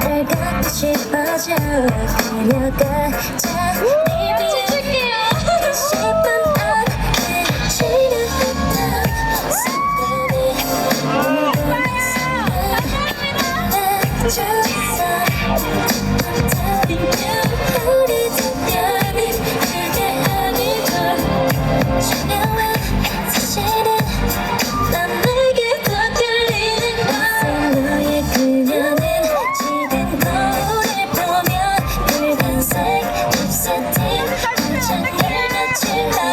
날 갖고 싶어져 그녀가 자네 멈출게요 10분 안에 지나갔던 순간이 오늘 밤 순간 난 좋았어 to get it to